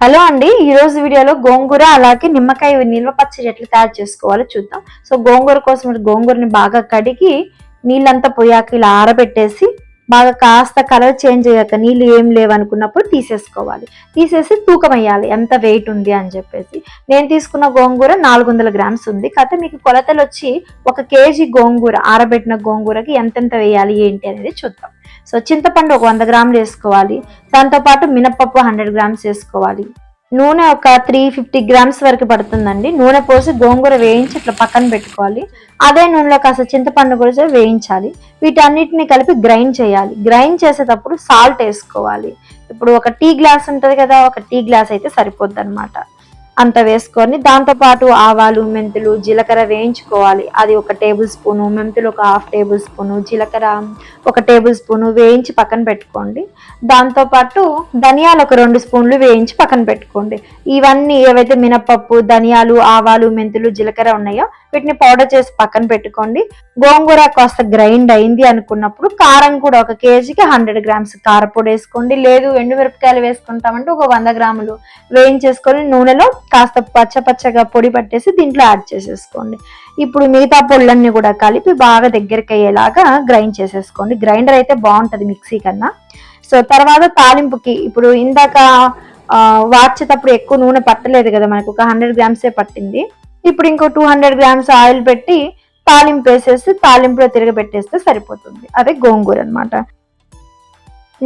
Hello అండి ఈ రోజు వీడియోలో గోంగూర అలాగే నిమ్మకాయ నిల్వ పచ్చడి ఎట్లా తయారు చేసుకోవాలో చూద్దాం. సో గోంగూర కోసం గోంగూరని బాగా కడిగి నీళ్ళంతా పోయాక ఇలా ఆరబెట్టేసి బాగా కాస్త కలర్ చేంజ్ అయ్యాక నీళ్ళు ఏం లేవనుకున్నప్పుడు తీసేసుకోవాలి. తీసేసి తూకం వేయాలి ఎంత వెయిట్ ఉంది అని చెప్పేసి. నేను తీసుకున్న గోంగూర నాలుగు వందల గ్రామ్స్ ఉంది. కాకపోతే మీకు కొలతలు వచ్చి ఒక కేజీ గోంగూర ఆరబెట్టిన గోంగూరకి ఎంతెంత వేయాలి ఏంటి అనేది చూద్దాం. సో చింతపండు ఒక వంద గ్రాములు వేసుకోవాలి. దాంతోపాటు మినప్పప్పు హండ్రెడ్ గ్రామ్స్ వేసుకోవాలి. నూనె ఒక త్రీ ఫిఫ్టీ గ్రామ్స్ వరకు పడుతుందండి. నూనె పోసి గోంగూర వేయించి ఇట్లా పక్కన పెట్టుకోవాలి. అదే నూనెలో కాస్త చింతపండు కూడా వేయించాలి. వీటన్నిటిని కలిపి గ్రైండ్ చేయాలి. గ్రైండ్ చేసేటప్పుడు సాల్ట్ వేసుకోవాలి. ఇప్పుడు ఒక టీ గ్లాస్ ఉంటుంది కదా ఒక టీ గ్లాస్ అయితే సరిపోద్ది అనమాట అంత వేసుకొని దాంతోపాటు ఆవాలు మెంతులు జీలకర్ర వేయించుకోవాలి. అది ఒక టేబుల్ స్పూను మెంతులు ఒక హాఫ్ టేబుల్ స్పూను జీలకర్ర ఒక టేబుల్ స్పూను వేయించి పక్కన పెట్టుకోండి. దాంతోపాటు ధనియాలు ఒక రెండు స్పూన్లు వేయించి పక్కన పెట్టుకోండి. ఇవన్నీ ఏవైతే మినపప్పు ధనియాలు ఆవాలు మెంతులు జీలకర్ర ఉన్నాయో వీటిని పౌడర్ చేసి పక్కన పెట్టుకోండి. గోంగూర కాస్త గ్రైండ్ అయింది అనుకున్నప్పుడు కారం కూడా ఒక కేజీకి హండ్రెడ్ గ్రామ్స్ కారపొడి వేసుకోండి. లేదు ఎండుమిరపకాయలు వేసుకుంటామంటే ఒక వంద గ్రాములు వేయించేసుకొని నూనెలో కాస్త పచ్చ పచ్చగా పొడి పట్టేసి దీంట్లో యాడ్ చేసేసుకోండి. ఇప్పుడు మిగతా పొళ్ళన్నీ కూడా కలిపి బాగా దగ్గరికి అయ్యేలాగా గ్రైండ్ చేసేసుకోండి. గ్రైండర్ అయితే బాగుంటుంది మిక్సీ కన్నా. సో తర్వాత తాలింపుకి ఇప్పుడు ఇందాక వార్చేటప్పుడు ఎక్కువ నూనె పట్టలేదు కదా మనకు ఒక హండ్రెడ్ గ్రామ్సే పట్టింది. ఇప్పుడు ఇంకో టూ హండ్రెడ్ గ్రామ్స్ ఆయిల్ పెట్టి తాలింపు వేసేసి తాలింపులో తిరగబెట్టేస్తే సరిపోతుంది. అదే గోంగూర అనమాట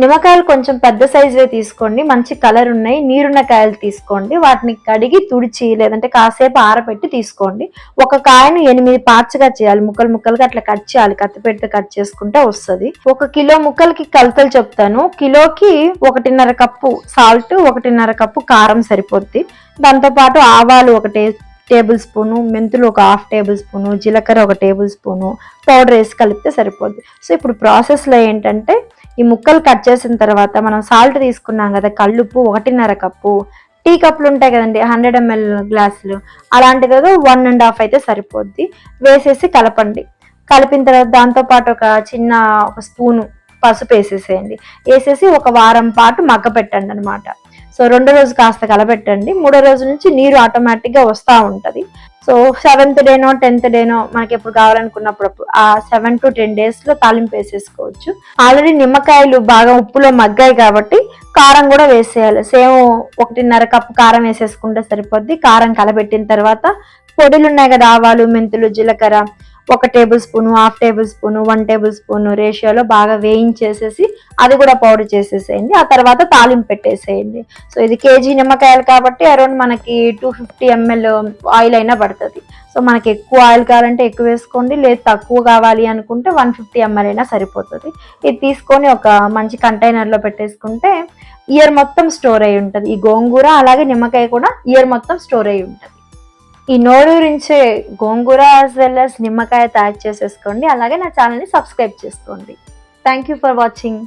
నిమ్మకాయలు కొంచెం పెద్ద సైజులో తీసుకోండి మంచి కలర్ ఉన్నాయి నీరున్న కాయలు తీసుకోండి వాటిని కడిగి తుడిచి లేదంటే కాసేపు ఆరబెట్టి తీసుకోండి. ఒక కాయను ఎనిమిది పార్ట్స్గా చేయాలి ముక్కలు ముక్కలుగా అట్లా కట్ చేయాలి కత్తి పెడితే కట్ చేసుకుంటే వస్తుంది. ఒక కిలో ముక్కలకి కలతలు చెప్తాను కిలోకి ఒకటిన్నర కప్పు సాల్ట్ ఒకటిన్నర కప్పు కారం సరిపోద్ది. దాంతోపాటు ఆవాలు ఒక టే టేబుల్ స్పూను మెంతులు ఒక హాఫ్ టేబుల్ స్పూను జీలకర్ర ఒక టేబుల్ స్పూను పౌడర్ వేసి కలిపితే సరిపోద్ది. సో ఇప్పుడు ప్రాసెస్లో ఏంటంటే ఈ ముక్కలు కట్ చేసిన తర్వాత మనం సాల్ట్ తీసుకున్నాం కదా కల్లుప్పు ఒకటిన్నర కప్పు. టీ కప్పులు ఉంటాయి కదండి హండ్రెడ్ ఎంఎల్ గ్లాసులు. అలాంటిది ఏదో వన్ అండ్ హాఫ్ అయితే సరిపోద్ది. వేసేసి కలపండి. కలిపిన తర్వాత దాంతోపాటు ఒక చిన్న ఒక స్పూను పసుపు వేసేసేయండి. వేసేసి ఒక వారం పాటు మగ్గ పెట్టండి అనమాట సో రెండో రోజు కాస్త కలబెట్టండి. మూడో రోజు నుంచి నీరు ఆటోమేటిక్గా వస్తూ ఉంటుంది. సో సెవెంత్ డేనో టెన్త్ డేనో మనకి ఎప్పుడు కావాలనుకున్నప్పుడు ఆ సెవెన్ టు టెన్ డేస్లో తాలింపు వేసేసుకోవచ్చు. ఆల్రెడీ నిమ్మకాయలు బాగా ఉప్పులో మగ్గాయి కాబట్టి కారం కూడా వేసేయాలి. సేమ్ ఒకటిన్నర కప్పు కారం వేసేసుకుంటే సరిపోద్ది. కారం కలబెట్టిన తర్వాత పొడులు ఉన్నాయి కదా ఆవాలు మెంతులు జీలకర్ర ఒక tablespoon half tablespoon one tablespoon రేషియోలో బాగా వేయించేసేసి అది కూడా పౌడర్ చేసేసేయండి. ఆ తర్వాత తాలింపు పెట్టేసేయండి. సో ఇది కేజీ నిమ్మకాయలు కాబట్టి అరౌండ్ మనకి టూ ఫిఫ్టీ ఎంఎల్ ఆయిల్ అయినా పడుతుంది. సో మనకి ఎక్కువ ఆయిల్ కావాలంటే ఎక్కువ వేసుకోండి. లేదు తక్కువ కావాలి అనుకుంటే వన్ ఫిఫ్టీ ఎంఎల్ అయినా సరిపోతుంది. ఇది తీసుకొని ఒక మంచి కంటైనర్లో పెట్టేసుకుంటే ఇయర్ మొత్తం స్టోర్ అయి ఉంటుంది. ఈ గోంగూర అలాగే నిమ్మకాయ కూడా ఇయర్ మొత్తం స్టోర్ అయి ఉంటుంది. ఈ నోరూరించే గోంగూర యాజ్ వెల్ అస్ నిమ్మకాయ తయారు చేసేసుకోండి. అలాగే నా ఛానల్ని సబ్స్క్రైబ్ చేసుకోండి. Thank you for watching